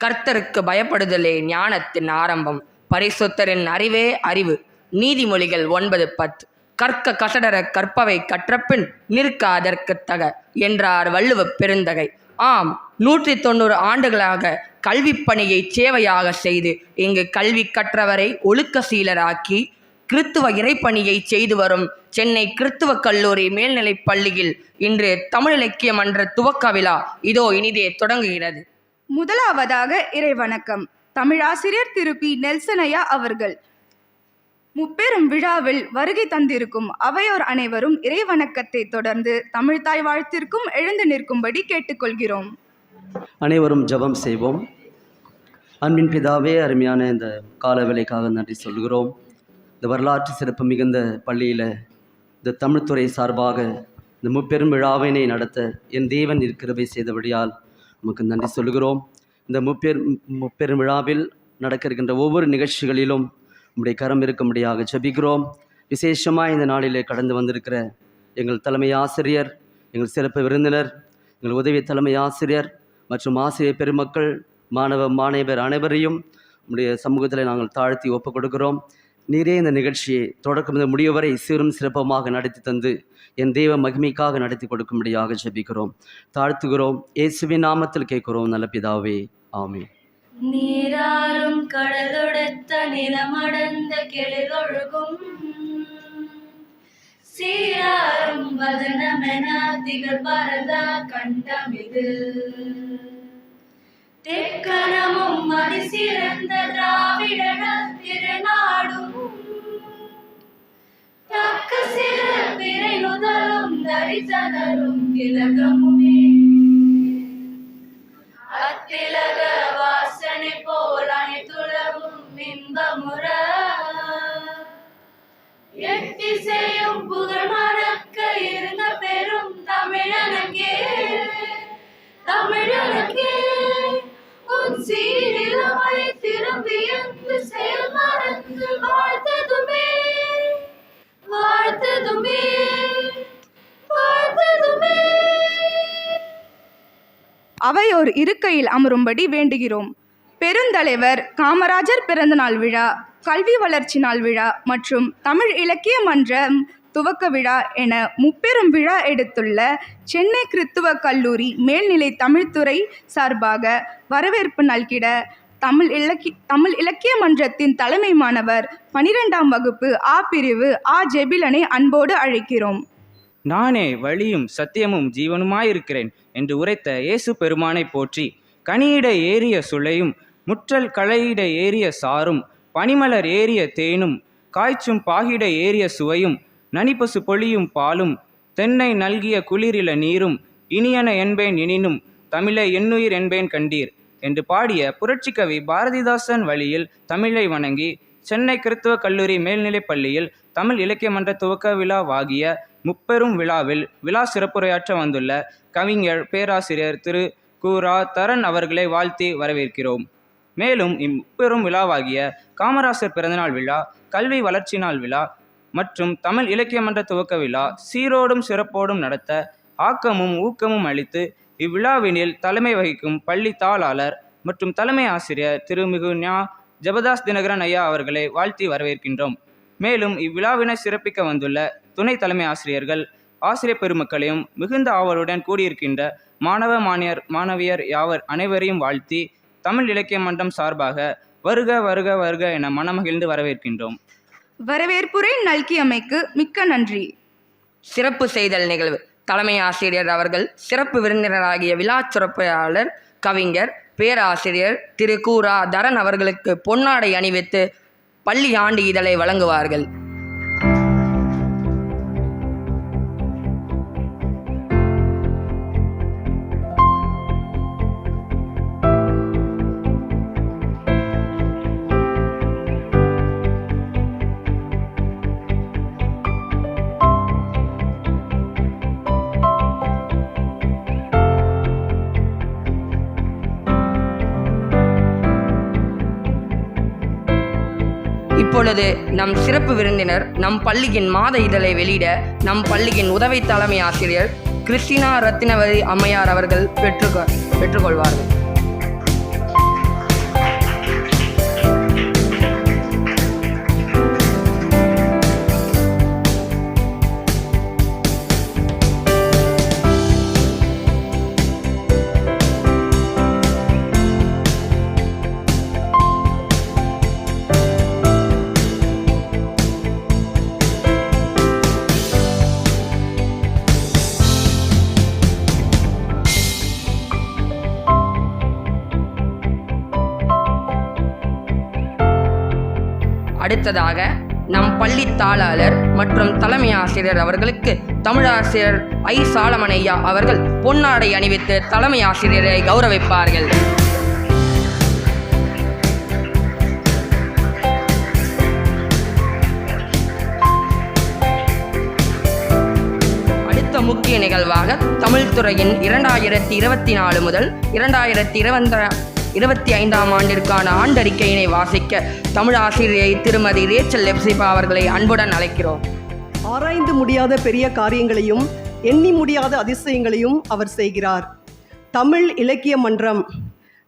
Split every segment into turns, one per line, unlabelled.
கர்த்தருக்கு பயப்படுதலே ஞானத்தின் ஆரம்பம். பரிசுத்தரின் அறிவே அறிவு. நீதிமொழிகள் ஒன்பது பத்து. கற்க கசடர கற்பவை கற்றப்பின் நிற்க அதற்கு தக என்றார் வள்ளுவ பெருந்தகை. ஆம் நூற்றி தொண்ணூறு ஆண்டுகளாக கல்வி பணியை சேவையாக செய்து இங்கு கல்வி கற்றவரை ஒழுக்க சீலராக்கி கிறித்துவ இறைப்பணியை செய்து வரும் சென்னை கிறித்துவ கல்லூரி மேல்நிலைப் பள்ளியில் இன்று தமிழ் இலக்கிய மன்ற துவக்க விழா இதோ இனிதே தொடங்குகிறது.
முதலாவதாக இறைவணக்கம். தமிழாசிரியர் திரு. பி. நெல்சனையா அவர்கள். முப்பெரும் விழாவில் வருகை தந்திருக்கும் அவையோர் அனைவரும் இறைவணக்கத்தை தொடர்ந்து தமிழ்தாய் வாழ்த்திற்கும் எழுந்து நிற்கும்படி கேட்டுக்கொள்கிறோம்.
அனைவரும் ஜெபம் செய்வோம். அன்பின் பிதாவே அருமையான இந்த கால வேலைக்காக நன்றி சொல்கிறோம். இந்த வரலாற்று சிறப்பு மிகுந்த பள்ளியில் இந்த தமிழ்துறை சார்பாக இந்த முப்பெரும் விழாவினை நடத்த என் தேவன் இருக்கிறவை செய்தபடியால் நமக்கு நன்றி சொல்கிறோம் இந்த முப்பெரு முப்பெரும் விழாவில் நடக்க இருக்கின்ற ஒவ்வொரு நிகழ்ச்சிகளிலும் உம்முடைய கரம் இருக்கும்படியாக ஜெபிக்கிறோம். விசேஷமாக இந்த நாளிலே கடந்து வந்திருக்கிற எங்கள் தலைமை ஆசிரியர் எங்கள் சிறப்பு விருந்தினர் எங்கள் உதவி தலைமை ஆசிரியர் மற்றும் ஆசிரியர் பெருமக்கள் மாணவ மாணவர் அனைவரையும் உடைய சமூகத்தில் நாங்கள் தாழ்த்தி ஒப்புக் கொடுக்கிறோம் நீரே இந்த நிகழ்ச்சியை தொடக்கம் முதல் முடியவரை சீரும் சிறப்பமாக நடத்தி தந்து என் தெய்வ மகிமைக்காக நடத்தி கொடுக்கும்படியாக ஜெபிக்கிறோம். தாழ்த்துகிறோம். இயேசுவின் நாமத்தில் கேட்கிறோம். நல்ல பிதாவே ஆமே
நீராறும் கடலொடுத்த நிலமடந்த கெழுதொழுகும் சீராறும் வதனமென திகழ் பரந்த கண்டமிது தெக்கணமும் மதி சிறந்த திராவிடன திருநாடும். தக்க சில பிறை நுதலும் தரிசனரும் திலகமுமே. அத்திலக வாசனை போல் அனைத்துலகும் இன்பமுற. எட்டிசையும் புகழ்
ஓர் இருக்கையில் அமரும்படி வேண்டுகிறோம். பெருந்தலைவர் காமராஜர் பிறந்தநாள் விழா கல்வி வளர்ச்சி நாள் விழா மற்றும் தமிழ் இலக்கிய மன்றம் துவக்க விழா என முப்பெரும் விழா எடுத்துள்ள சென்னை கிறித்துவ கல்லூரி மேல்நிலை தமிழ்துறை சார்பாக வரவேற்பு நல்கிட தமிழ் இலக்கி தமிழ் இலக்கிய மன்றத்தின் தலைமை மாணவர் பனிரெண்டாம் வகுப்பு ஆ பிரிவு ஆ ஜெபிலனை அன்போடு அழைக்கிறோம்.
நானே வழியும் சத்தியமும் ஜீவனுமாயிருக்கிறேன் என்று உரைத்த இயேசு பெருமானை போற்றி கனியிட ஏறிய சுளையும் முற்றல் களையிட ஏறிய சாரும் பனிமலர் ஏறிய தேனும் காய்ச்சும் பாகிட ஏறிய சுவையும் நனிப்பசு பொழியும் பாலும் தென்னை நல்கிய குளிரில நீரும் இனியன என்பேன் எனினும் தமிழை என்னுயிர் என்பேன் கண்டீர் என்று பாடிய புரட்சிக்கவி பாரதிதாசன் வழியில் தமிழை வணங்கி சென்னை கிறித்துவ கல்லூரி மேல்நிலைப் பள்ளியில் தமிழ் இலக்கிய மன்ற துவக்க விழாவாகிய முப்பெரும் விழாவில் விழா சிறப்புரையாற்ற வந்துள்ள கவிஞர் பேராசிரியர் திரு. கூரா தரன் அவர்களை வாழ்த்தி வரவேற்கிறோம். மேலும் இம்முப்பெரும் விழாவாகிய காமராசர் பிறந்தநாள் விழா கல்வி வளர்ச்சி நாள் விழா மற்றும் தமிழ் இலக்கிய மன்ற துவக்க விழா சீரோடும் சிறப்போடும் நடத்த ஆக்கமும் ஊக்கமும் அளித்து இவ்விழாவினில் தலைமை வகிக்கும் பள்ளி தாளாளர் மற்றும் தலைமை ஆசிரியர் திருமிகு ஞா. ஜெபதாஸ் தினகரன் ஐயா அவர்களை வாழ்த்தி வரவேற்கின்றோம். மேலும் இவ்விழாவினை சிறப்பிக்க வந்துள்ள துணை தலைமை ஆசிரியர்கள் ஆசிரியர் பெருமக்களையும் மிகுந்த ஆவலுடன் கூடியிருக்கின்ற மாணவ மானியர் மாணவியர் யாவர் அனைவரையும் வாழ்த்தி தமிழ் இலக்கிய மன்றம் சார்பாக வருக வருக வருக என மனமகிழ்ந்து வரவேற்கின்றோம்.
வரவேற்புரை நல்கியமைக்கு மிக்க நன்றி.
சிறப்பு செய்தல் நிகழ்வு. தலைமை ஆசிரியர் அவர்கள் சிறப்பு விருந்தினராகிய விழா சிறப்பாளர் கவிஞர் பேராசிரியர் திரு. கூரா தரன் அவர்களுக்கு பொன்னாடை அணிவித்து பள்ளி ஆண்டு இதழை வழங்குவார்கள். இப்பொழுது நம் சிறப்பு விருந்தினர் நம் பள்ளியின் மாத இதழை வெளியிட நம் பள்ளியின் உதவி தலைமை ஆசிரியர் கிறிஸ்டினா ரத்தினவதி அம்மையார் அவர்கள் பெற்றுக்கொ பெற்றுக்கொள்வார்கள். அடுத்ததாக நம் பள்ளி தாளாளர் மற்றும் தலைமை ஆசிரியர் அவர்களுக்கு தமிழாசிரியர் ஐ. சாலமனையா அவர்கள் பொன்னாடை அணிவித்து தலைமை ஆசிரியரை கௌரவிப்பார்கள். முக்கிய நிகழ்வாக தமிழ்துறையின் இரண்டாயிரத்தி இருபத்தி நாலு முதல் இரண்டாயிரத்தி இருபந்த இருபத்தி ஐந்தாம் ஆண்டிற்கான ஆண்டறிக்கையினை வாசிக்க தமிழ் ஆசிரியை திருமதி ரேச்சல் லெப்சிபா அவர்களை அன்புடன் அழைக்கிறோம்.
ஆராய்ந்து முடியாத பெரிய காரியங்களையும் எண்ணி முடியாத அதிசயங்களையும் அவர் செய்கிறார். தமிழ் இலக்கிய மன்றம்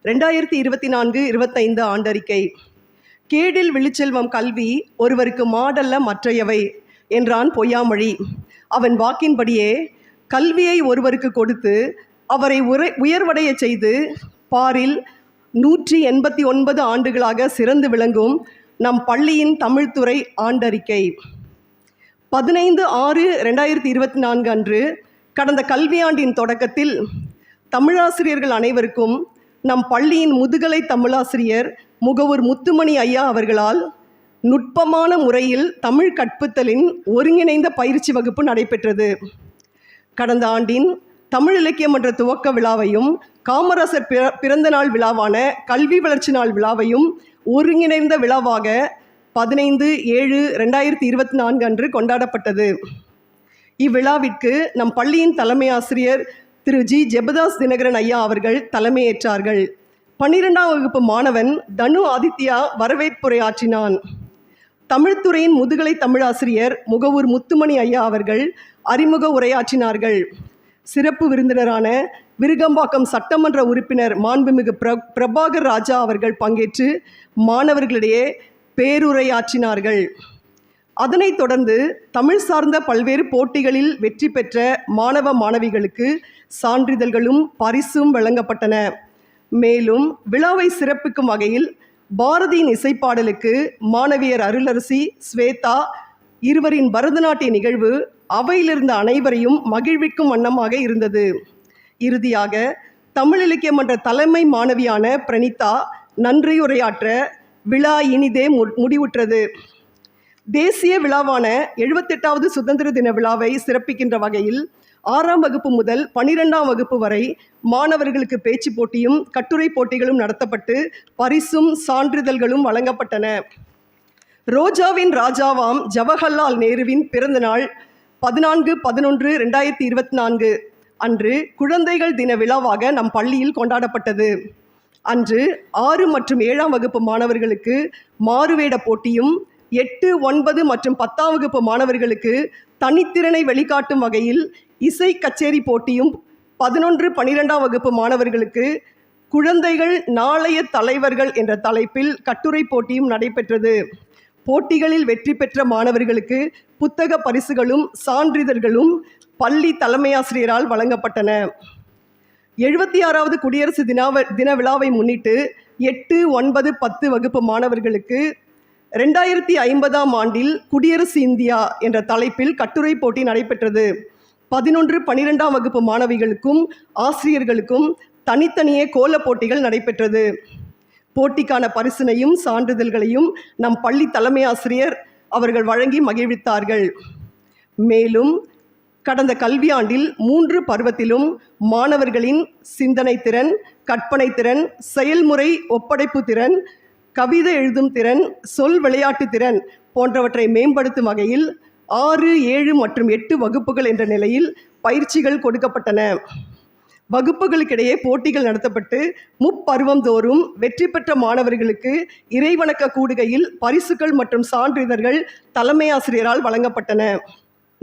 ரெண்டாயிரத்தி இருபத்தி நான்கு இருபத்தைந்து ஆண்டறிக்கை. கேடில் விழிச்செல்வம் கல்வி ஒருவருக்கு மாடல்ல மற்றையவை என்றான் பொய்யாமொழி. அவன் வாக்கின்படியே கல்வியை ஒருவருக்கு கொடுத்து அவரை உரை உயர்வடைய செய்து பாரில் நூற்றி எண்பத்தி ஒன்பது ஆண்டுகளாக சிறந்து விளங்கும் நம் பள்ளியின் தமிழ்துறை ஆண்டறிக்கை. பதினைந்து ஆறு ரெண்டாயிரத்தி இருபத்தி நான்கு அன்று கடந்த கல்வியாண்டின் தொடக்கத்தில் தமிழாசிரியர்கள் அனைவருக்கும் நம் பள்ளியின் முதுகலை தமிழாசிரியர் முகவூர் முத்துமணி ஐயா அவர்களால் நுட்பமான முறையில் தமிழ் கற்பித்தலின் ஒருங்கிணைந்த பயிற்சி வகுப்பு நடைபெற்றது. கடந்த ஆண்டின் தமிழ் இலக்கிய மன்ற துவக்க விழாவையும் காமராசர் பிற பிறந்த நாள் விழாவான கல்வி வளர்ச்சி நாள் விழாவையும் ஒருங்கிணைந்த விழாவாக பதினைந்து ஏழு ரெண்டாயிரத்தி இருபத்தி நான்கு அன்று கொண்டாடப்பட்டது. இவ்விழாவிற்கு நம் பள்ளியின் தலைமை ஆசிரியர் திரு. ஜி. ஜெபதாஸ் தினகரன் ஐயா அவர்கள் தலைமையேற்றார்கள். பன்னிரெண்டாம் வகுப்பு மாணவன் தனு ஆதித்யா வரவேற்புரையாற்றினான் தமிழ்துறையின் முதுகலை தமிழாசிரியர் முகவூர் முத்துமணி ஐயா அவர்கள் அறிமுக உரையாற்றினார்கள். சிறப்பு விருந்தினரான விருகம்பாக்கம் சட்டமன்ற உறுப்பினர் மாண்புமிகு பிர பிரபாகர் ராஜா அவர்கள் பங்கேற்று மாணவர்களிடையே பேருரையாற்றினார்கள். அதனைத் தொடர்ந்து தமிழ் சார்ந்த பல்வேறு போட்டிகளில் வெற்றி பெற்ற மாணவ மாணவிகளுக்கு சான்றிதழ்களும் பரிசும் வழங்கப்பட்டன. மேலும் விழாவை சிறப்பிக்கும் வகையில் பாரதியின் இசைப்பாடலுக்கு மாணவியர் அருளரசி ஸ்வேதா இருவரின் பரதநாட்டிய நிகழ்வு அவையிலிருந்த அனைவரையும் மகிழ்விக்கும் வண்ணமாக இருந்தது. இறுதியாக தமிழ் இலக்கிய மன்ற தலைமை மாணவியான பிரணிதா நன்றியுரையாற்ற விழா இனிதே மு- முடிவுற்றது. தேசிய விழாவான எழுபத்தெட்டாவது சுதந்திர தின விழாவை சிறப்பிக்கின்ற வகையில் ஆறாம் வகுப்பு முதல் பனிரெண்டாம் வகுப்பு வரை மாணவர்களுக்கு பேச்சு போட்டியும் கட்டுரை போட்டிகளும் நடத்தப்பட்டு பரிசும் சான்றிதழ்களும் வழங்கப்பட்டன. ரோஜாவின் ராஜாவாம் ஜவஹர்லால் நேருவின் பிறந்தநாள் பதினான்கு பதினொன்று ரெண்டாயிரத்தி இருபத்தி நான்கு. அன்று குழந்தைகள் தின விழாவாக நம் பள்ளியில் கொண்டாடப்பட்டது. அன்று ஆறு மற்றும் ஏழாம் வகுப்பு மாணவர்களுக்கு மாறுவேட போட்டியும் எட்டு ஒன்பது மற்றும் பத்தாம் வகுப்பு மாணவர்களுக்கு தனித்திறனை வெளிக்காட்டும் வகையில் இசை கச்சேரி போட்டியும் பதினொன்று பனிரெண்டாம் வகுப்பு மாணவர்களுக்கு குழந்தைகள் நாளைய தலைவர்கள் என்ற தலைப்பில் கட்டுரை போட்டியும் நடைபெற்றது. போட்டிகளில் வெற்றி பெற்ற மாணவர்களுக்கு புத்தக பரிசுகளும் சான்றிதழ்களும் பள்ளி தலைமையாசிரியரால் வழங்கப்பட்டன. எழுபத்தி ஆறாவது குடியரசு தினாவ தின விழாவை முன்னிட்டு எட்டு ஒன்பது பத்து வகுப்பு மாணவர்களுக்கு ரெண்டாயிரத்தி ஐம்பதாம் ஆண்டில் குடியரசு இந்தியா என்ற தலைப்பில் கட்டுரை போட்டி நடைபெற்றது. பதினொன்று பனிரெண்டாம் வகுப்பு மாணவிகளுக்கும் ஆசிரியர்களுக்கும் தனித்தனியே கோலப் போட்டிகள் நடைபெற்றது. போட்டிக்கான பரிசினையும் சான்றிதழ்களையும் நம் பள்ளி தலைமை ஆசிரியர் அவர்கள் வழங்கி மகிழ்வித்தார்கள். மேலும் கடந்த கல்வியாண்டில் மூன்று பருவத்திலும் மாணவர்களின் சிந்தனை திறன் கற்பனை திறன் செயல்முறை ஒப்படைப்பு திறன் கவிதை எழுதும் திறன் சொல் விளையாட்டு திறன் போன்றவற்றை மேம்படுத்தும் வகையில் ஆறு ஏழு மற்றும் எட்டு வகுப்புகள் என்ற நிலையில் பயிற்சிகள் கொடுக்கப்பட்டன. வகுப்புகளுக்கிடையே போட்டிகள் நடத்தப்பட்டு முப்பருவம் தோறும் வெற்றி பெற்ற மாணவர்களுக்கு இறைவணக்க கூடுகையில் பரிசுகள் மற்றும் சான்றிதழ்கள் தலைமை ஆசிரியரால் வழங்கப்பட்டன.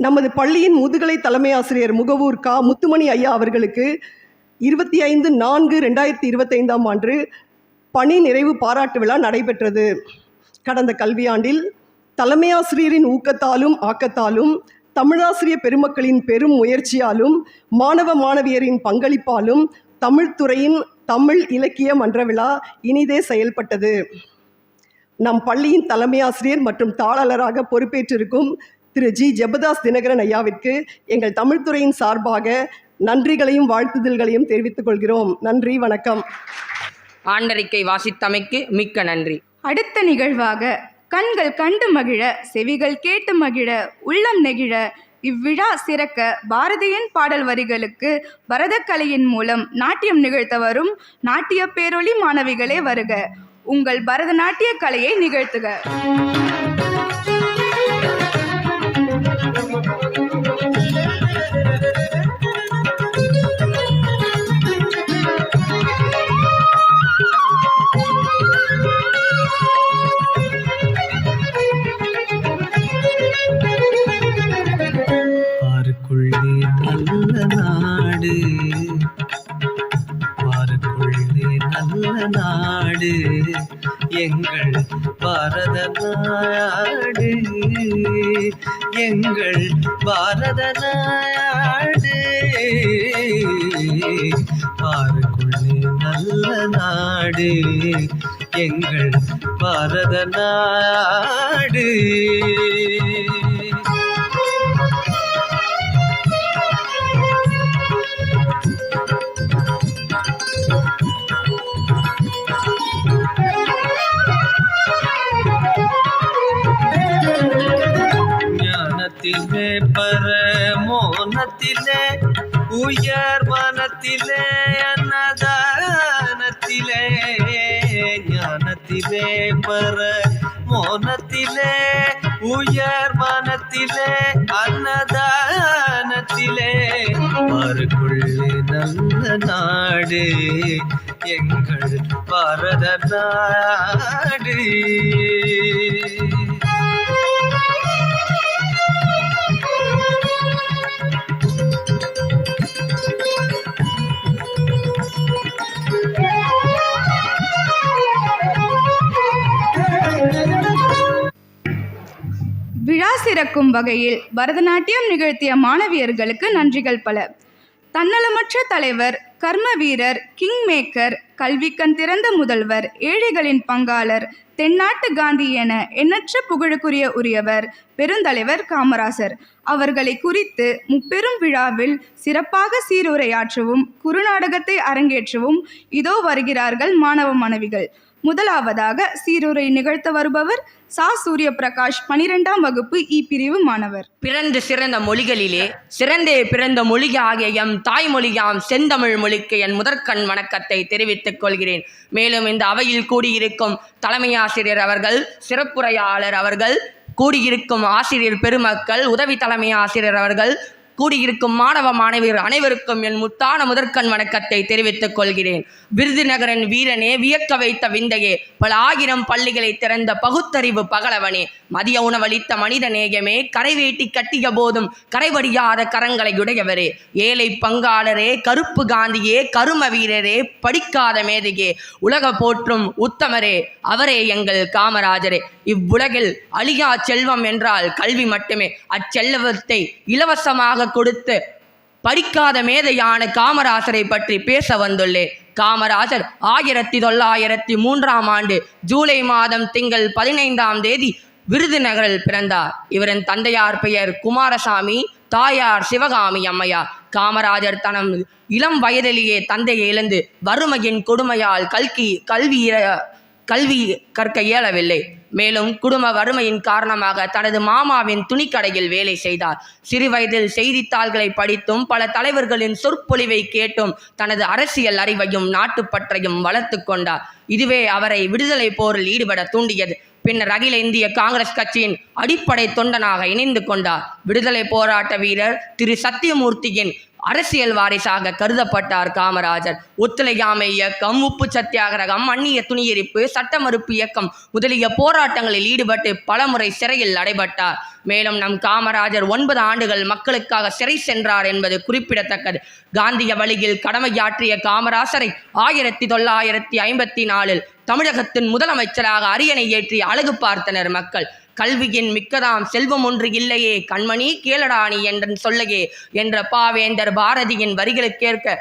நமது பள்ளியின் முதுகலை தலைமை ஆசிரியர் முகவூர் கா. முத்துமணி ஐயா அவர்களுக்கு இருபத்தி ஐந்து நான்கு ரெண்டாயிரத்தி இருபத்தைந்தாம் ஆண்டு பணி நிறைவு பாராட்டு விழா நடைபெற்றது. கடந்த கல்வியாண்டில் தலைமையாசிரியரின் ஊக்கத்தாலும் ஆக்கத்தாலும் தமிழாசிரியர் பெருமக்களின் பெரும் முயற்சியாலும் மாணவ மாணவியரின் பங்களிப்பாலும் தமிழ்துறையின் தமிழ் இலக்கிய மன்ற விழா இனிதே செயல்பட்டது. நம் பள்ளியின் தலைமை ஆசிரியர் மற்றும் தாளாளராக பொறுப்பேற்றிருக்கும் திரு ஜி. ஜெபதாஸ் தினகரன் ஐயாவிற்கு எங்கள் தமிழ்துறையின் சார்பாக நன்றிகளையும் வாழ்த்துதல்களையும் தெரிவித்துக் கொள்கிறோம். நன்றி வணக்கம்.
ஆண்டறிக்கை வாசித்தமைக்கு மிக்க நன்றி.
அடுத்த நிகழ்வாக கண்கள் கண்டு மகிழ செவிகள் கேட்டு மகிழ உள்ளம் நெகிழ இவ்விழா சிறக்க பாரதியின் பாடல் வரிகளுக்கு பரதக்கலையின் மூலம் நாட்டியம் நிகழ்த்த வரும் நாட்டிய பேரொளி மாணவிகளே வருக. உங்கள் பரதநாட்டிய கலையை நிகழ்த்துக.
எங்கள் பாரத நாடு எங்கள் பாரத நாடு பாருக்குள்ளே நல்ல நாடு. எங்கள் பாரத நாடு உயர் மனத்திலே அன்னதானத்திலே ஞானத்திலே பர மோனத்திலே உயர் மனத்திலே அன்னதானத்திலே. பாருக்குள்ளே நல்ல நாடு எங்கள் பாரத நாடு
விழா சிறக்கும் வகையில் பரதநாட்டியம் நிகழ்த்திய மாணவியர்களுக்கு நன்றிகள் பல. தன்னலமற்ற தலைவர் கர்ம வீரர் கிங் மேக்கர் கல்விக்கண் திறந்த முதல்வர் ஏழைகளின் பங்காளர் தென்னாட்டு காந்தி என எண்ணற்ற புகழுக்குரிய உரியவர் பெருந்தலைவர் காமராசர். அவர்களை குறித்து முப்பெரும் விழாவில் சிறப்பாக சீருரையாற்றவும் குறுநாடகத்தை அரங்கேற்றவும் இதோ வருகிறார்கள் மாணவ மாணவிகள் முதலாவதாக சீருரை நிகழ்த்த வருபவர் சா. சூரிய பிரகாஷ் பனிரெண்டாம் வகுப்பு இ. பிரிவு மாணவர்.
பிறந்து சிறந்த மொழிகளிலே சிறந்தே பிறந்த மொழியாகிய எம். தாய்மொழியாம் செந்தமிழ் மொழிக்கு என் முதற்கண் வணக்கத்தை தெரிவித்துக் கொள்கிறேன். மேலும் இந்த அவையில் கூடியிருக்கும் தலைமை ஆசிரியர் அவர்கள் சிறப்புரையாளர் அவர்கள் கூடியிருக்கும் ஆசிரியர் பெருமக்கள் உதவி தலைமை ஆசிரியர் அவர்கள் கூடியிருக்கும் மாணவ மாணவியர் அனைவருக்கும் என் முத்தான முதற்கண் வணக்கத்தை தெரிவித்துக் கொள்கிறேன். விருதுநகரன் வீரனே வியக்க வைத்த விந்தையே பல ஆயிரம் பள்ளிகளை திறந்த பகுத்தறிவு பகலவனே மதிய உணவளித்த மனித நேயமே கரைவேட்டி கட்டிய போதும் கரைவடியாத கரங்களையுடையவரே ஏழை பங்காளரே கருப்பு காந்தியே கரும வீரரே படிக்காத மேதையே உலக போற்றும் உத்தமரே அவரே எங்கள் காமராஜரே. இவ்வுலகில் அழியா செல்வம் என்றால் கல்வி மட்டுமே அச்செல்வத்தை இலவசமாக கொடுத்து படிக்காத மேதையான காமராசரை பற்றி பேச வந்துள்ளேன் காமராஜர் ஆயிரத்தி தொள்ளாயிரத்தி மூன்றாம் ஆண்டு ஜூலை மாதம் திங்கள் பதினைந்தாம் தேதி விருதுநகரில் பிறந்தார். இவரின் தந்தையார் பெயர் குமாரசாமி தாயார் சிவகாமி அம்மையார். காமராஜர் தனம் இளம் வயதிலேயே தந்தையை இழந்து வறுமையின் கொடுமையால் கல்கி கல்வி கல்வி கற்க இயலவில்லை. மேலும் குடும்ப வறுமையின் காரணமாக தனது மாமாவின் துணிக்கடையில் வேலை செய்தார். சிறுவயதில் செய்தித்தாள்களை படித்தும் பல தலைவர்களின் சொற்பொழிவை கேட்டும் தனது அரசியல் அறிவையும் நாட்டுப்பற்றையும் வளர்த்து கொண்டார். இதுவே அவரை விடுதலை போரில் ஈடுபட தூண்டியது. பின்னர் அகில இந்திய காங்கிரஸ் கட்சியின் அடிப்படை தொண்டனாக இணைந்து கொண்டார். விடுதலை போராட்ட வீரர் திரு சத்தியமூர்த்தியின் அரசியல் வாரிசாக கருதப்பட்டார் காமராஜர். ஒத்துழையாமை இயக்கம் உப்பு சத்தியாகிரகம் அந்நிய துணியெரிப்பு சட்ட மறுப்பு இயக்கம் முதலிய போராட்டங்களில் ஈடுபட்டு பலமுறை சிறையில் அடைபட்டார். மேலும் நம் காமராஜர் ஒன்பது ஆண்டுகள் மக்களுக்காக சிறை சென்றார் என்பது குறிப்பிடத்தக்கது. காந்திய வழியில் கடமையாற்றிய காமராசரை ஆயிரத்தி தொள்ளாயிரத்தி ஐம்பத்தி நாலில் தமிழகத்தின் முதலமைச்சராக அரியணை ஏற்றி அழகு பார்த்தனர் மக்கள். கல்வியின் மிக்கதாம் செல்வம் ஒன்று இல்லையே. கண்மணி கேளடாணி என்றன் சொல்லையே. என்ற பாவேந்தர் பாரதியின் வரிகளுக்கேற்க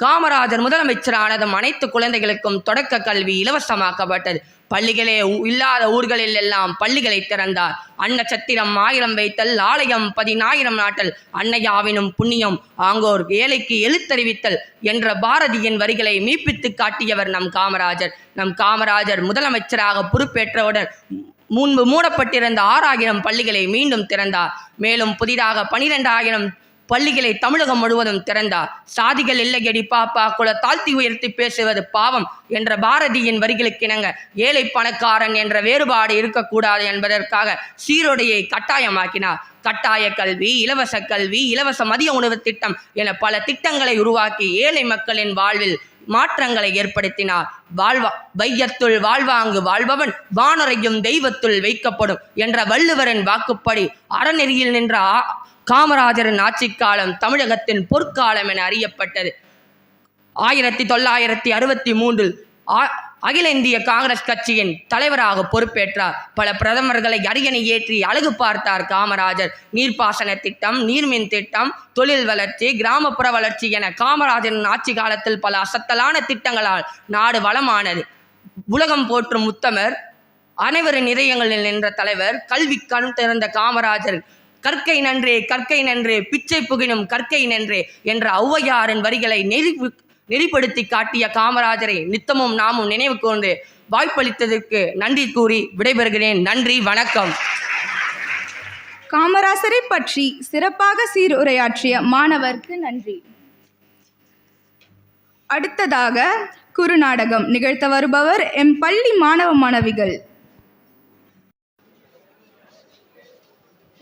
காமராஜர் முதலமைச்சரானதும் அனைத்து குழந்தைகளுக்கும் தொடக்க கல்வி இலவசமாக்கப்பட்டது. பள்ளிகளே இல்லாத ஊர்களில் எல்லாம் பள்ளிகளை திறந்தார். அன்னச்சத்திரம் ஆயிரம் வைத்தல் ஆலயம் பதினாயிரம் நாட்டல் அன்னையாவினும் புண்ணியம் ஆங்கோர் ஏழைக்கு எழுத்தறிவித்தல் என்ற பாரதியின் வரிகளை மீட்பித்து காட்டியவர் நம் காமராஜர். நம் காமராஜர் முதலமைச்சராக பொறுப்பேற்றவுடன் முன்பு மூடப்பட்டிருந்த ஆறாயிரம் பள்ளிகளை மீண்டும் திறந்தார். மேலும் புதிதாக பனிரெண்டாயிரம் பள்ளிகளை தமிழகம் முழுவதும் திறந்தார் சாதிகள் இல்லையடி பாப்பா குல தாழ்த்தி உயர்த்தி பேசுவது பாவம் என்ற பாரதியின் வரிகளுக்கு இணங்க ஏழை பணக்காரன் என்ற வேறுபாடு இருக்கக்கூடாது என்பதற்காக சீருடையை கட்டாயமாக்கினார். கட்டாய கல்வி இலவச கல்வி இலவச மதிய உணவு திட்டம் என பல திட்டங்களை உருவாக்கி ஏழை மக்களின் வாழ்வில் மாற்றங்களை ஏற்படுத்தினார். வாழ்வா வையத்துள் வாழ்வாங்கு வாழ்பவன் வானொரையும் தெய்வத்துள் வைக்கப்படும் என்ற வள்ளுவரின் வாக்குப்படி அறநெறியில் நின்ற காமராஜரின் ஆட்சி காலம் தமிழகத்தின் பொற்காலம் என அறியப்பட்டது. ஆயிரத்தி தொள்ளாயிரத்தி அறுபத்தி மூன்றில் அகில இந்திய காங்கிரஸ் கட்சியின் தலைவராக பொறுப்பேற்றார். பல பிரதமர்களை அரியணை ஏற்றி அழகு பார்த்தார் காமராஜர். நீர்ப்பாசன திட்டம் நீர்மின் திட்டம் தொழில் வளர்ச்சி கிராமப்புற வளர்ச்சி என காமராஜரின் ஆட்சி காலத்தில் பல அசத்தலான திட்டங்களால் நாடு வளமானது. உலகம் போற்றும் உத்தமர் அனைவரின் இதயங்களில் நின்ற தலைவர் கல்வி கண் திறந்த காமராஜர் கற்கை நன்றே கற்கை நன்றே பிச்சை புகினும் கற்கை நன்றே என்ற ஔவையாரின் வரிகளை நெறி நெறிப்படுத்தி காட்டிய காமராஜரை நித்தமும் நாமும் நினைவு கூர்ந்து வாய்ப்பளித்ததற்கு நன்றி கூறி விடைபெறுகிறேன். நன்றி வணக்கம்.
காமராசரை பற்றி சிறப்பாக சீருரையாற்றிய மாணவருக்கு நன்றி. அடுத்ததாக குறுநாடகம் நிகழ்த்த வருபவர் எம் பள்ளி மாணவ மாணவிகள்.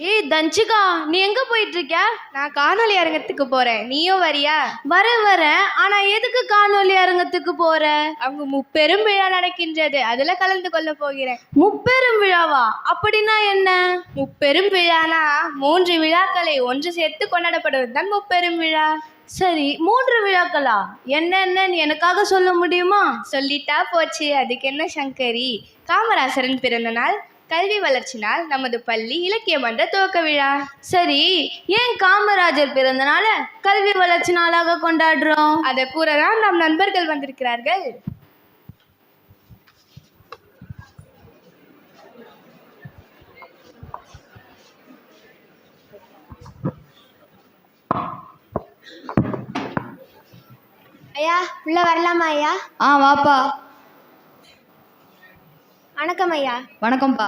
ஏய் தன்சிகா நீ எங்க போயிட்டு இருக்க
நான் காணொளி அரங்கத்துக்கு போறேன். நீயும் வரியா?
வர வர ஆனா எதுக்கு காணொலி அரங்கத்துக்கு போற?
அங்கு முப்பெரும் விழா நடக்கின்றது. அதுல கலந்து கொள்ள போகிறேன்.
முப்பெரும் விழாவா? அப்படின்னா என்ன?
முப்பெரும் விழானா மூன்று விழாக்களை ஒன்று சேர்த்து கொண்டாடப்படுவதுதான் முப்பெரும் விழா.
சரி மூன்று விழாக்களா? என்னென்னு எனக்காக சொல்ல முடியுமா?
சொல்லிட்டா போச்சு. அதுக்கு என்ன சங்கரி? காமராசரின் பிறந்த நாள் கல்வி வளர்ச்சி நாள் நமது பள்ளி இலக்கிய மன்ற துவக்க விழா.
சரி ஏன் காமராஜர் பிறந்தனால கல்வி வளர்ச்சி நாளாக கொண்டாடுறோம்?
அதை கூறதான் நம் நண்பர்கள் வந்திருக்கிறார்கள்.
ஐயா உள்ள வரலாமா ஐயா?
ஆ வாப்பா.
வணக்கம் ஐயா.
வணக்கம்ப்பா.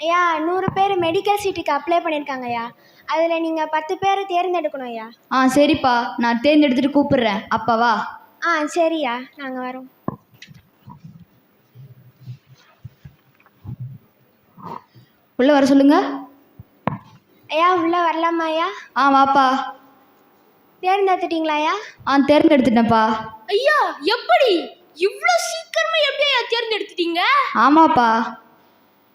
ஐயா நூறு பேர் மெடிக்கல் சீட்டுக்கு அப்ளை பண்ணியிருக்காங்க ஐயா. அதில் நீங்கள் பத்து பேரை தேர்ந்தெடுக்கணும் ஐயா.
ஆ சரிப்பா. நான் தேர்ந்தெடுத்துட்டு கூப்பிடுறேன். அப்பா வா.
ஆ சரியா நாங்கள் வரோம்.
உள்ள வர சொல்லுங்க.
ஐயா உள்ள வரலாமா ஐயா?
ஆ வாப்பா.
தேர்ந்தெடுத்துட்டீங்களா ஐயா?
ஆ தேர்ந்தெடுத்துட்டேன்ப்பா.
ஐயா எப்படி? இவ்வளோ சீக்கிரமா எப்படி தேர்ந்தெடுத்துட்டீங்க?
ஆமாப்பா.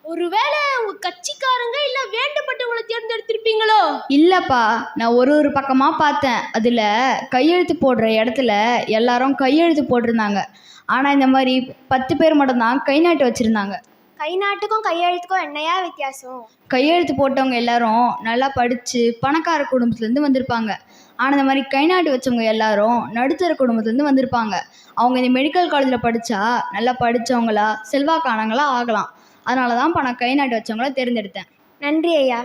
ஒருவேளை உங்க கட்சிக்காரங்க இல்ல வேண்டப்பட்டவங்களை தேர்ந்தெடுத்திருப்பீங்களோ?
இல்லைப்பா. நான் ஒரு ஒரு பக்கமாக பார்த்தேன். அதில் கையெழுத்து போடுற இடத்துல எல்லாரும் கையெழுத்து போட்டிருந்தாங்க. ஆனால் இந்த மாதிரி பத்து பேர் மட்டும்தான் கை நாட்டு வச்சுருந்தாங்க.
கை நாட்டுக்கும் கையெழுத்துக்கும் என்னையா வித்தியாசம்?
கையெழுத்து போட்டவங்க எல்லாரும் நல்லா படித்து பணக்கார குடும்பத்துலேருந்து வந்திருப்பாங்க. ஆனால் இந்த மாதிரி கை நாட்டு வச்சவங்க எல்லாரும் நடுத்தர குடும்பத்துலேருந்து வந்திருப்பாங்க. அவங்க இந்த மெடிக்கல் காலேஜில் படித்தா நல்லா படித்தவங்களா செல்வாக்கானங்களா ஆகலாம். அதனால தான் நான் கை நாட்டு வச்சவங்கள தேர்ந்தெடுத்தேன்.
நன்றி ஐயா.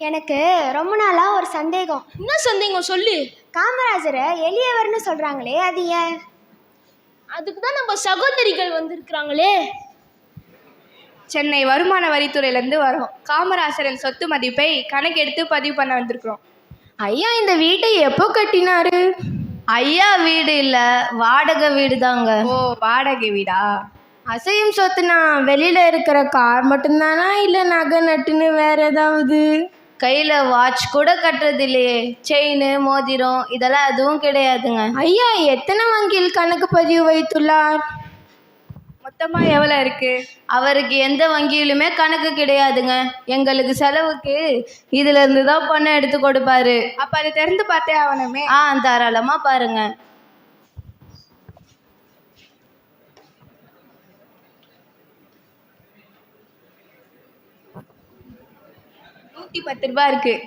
எனக்கு ரொம்ப நாளாக ஒரு சந்தேகம்.
என்ன சந்தேகம்? சொல்லு.
காமராஜரை எளியவர்னு சொல்கிறாங்களே அது ஏன்?
அதுக்கு தான் நம்ம சகோதரிகள் வந்திருக்கிறாங்களே.
சென்னை வருமான வரித்துறையிலேருந்து வரோம். காமராசரின் சொத்து மதிப்பை கணக்கெடுத்து பதிவு பண்ண வந்திருக்கிறோம்.
ஐயா இந்த வீட்டை எப்போ கட்டினாரு? ஐயா வீடு இல்ல வாடகை வீடு தாங்க
ஓ வாடகை வீடா?
அசையும் சொத்துனா வெளியில இருக்கிற கார் மட்டும்தானா? இல்ல நகை நட்டுன்னு வேற ஏதாவது? கையில வாட்ச் கூட கட்டுறது இல்லையே. செயின் மோதிரம் இதெல்லாம் எதுவும் கிடையாதுங்க. ஐயா எத்தனை வங்கியில் கணக்கு பதிவு வைத்துள்ளார்?
மொத்தமாக எவ்வளோ இருக்குது
அவருக்கு எந்த வங்கியிலுமே கணக்கு கிடையாதுங்க. எங்களுக்கு செலவுக்கு இதுல இருந்து தான் பணம் எடுத்து கொடுப்பாரு.
அப்போ அதை திறந்து பார்த்தே ஆகணுமே.
ஆ தாராளமா பாருங்க.
நூற்றி பத்து ரூபாய் இருக்குது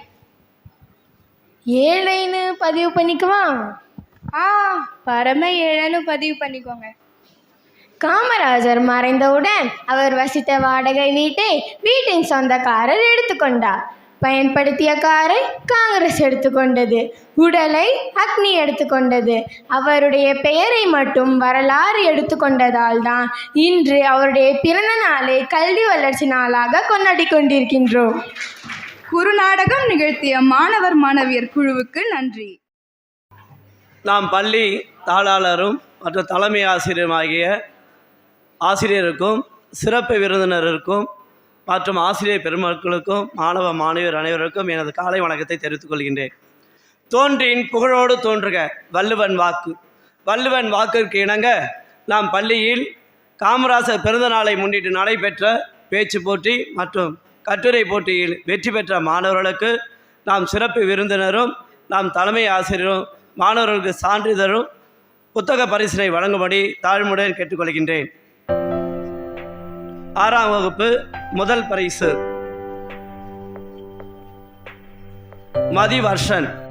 ஏழைன்னு பதிவு பண்ணிக்குமா?
ஆ பரம ஏழைன்னு பதிவு பண்ணிக்கோங்க.
காமராஜர் மறைந்தவுடன் அவர் வசித்த வாடகை வீட்டை வீட்டின் சொந்தக்காரர் எடுத்துக்கொண்டார். பயன்படுத்திய காரை காங்கிரஸ் எடுத்துக்கொண்டது. உடலை அக்னி எடுத்துக்கொண்டது. அவருடைய பெயரை மட்டும் வரலாறு எடுத்துக்கொண்டதால் தான் இன்று அவருடைய பிறந்த நாளை கல்வி வளர்ச்சி நாளாக கொண்டாடி கொண்டிருக்கின்றோம்.
குறுநாடகம் நிகழ்த்திய மாணவர் மாணவியர் குழுவுக்கு நன்றி.
நாம் பள்ளி தாளாளரும் மற்றும் தலைமை ஆசிரியருமாகிய ஆசிரியருக்கும் சிறப்பு விருந்தினருக்கும் மற்றும் ஆசிரியர் பெருமக்களுக்கும் மாணவ மாணவியர் அனைவருக்கும் எனது காலை வணக்கத்தை தெரிவித்துக் கொள்கின்றேன். தோன்றின் புகழோடு தோன்றுக வள்ளுவன் வாக்கு. வள்ளுவன் வாக்கிற்கு இணங்க நாம் பள்ளியில் காமராசர் பிறந்த நாளை முன்னிட்டு நடைபெற்ற பேச்சு போட்டி மற்றும் கட்டுரை போட்டியில் வெற்றி பெற்ற மாணவர்களுக்கு நாம் சிறப்பு விருந்தினரும் நாம் தலைமை ஆசிரியரும் மாணவர்களுக்கு சான்றிதழும் புத்தக பரிசினை வழங்கும்படி தாழ்முடன் கேட்டுக்கொள்கின்றேன். ஆறாம் வகுப்பு முதல் பரிசு. மதிவர்ஷன்.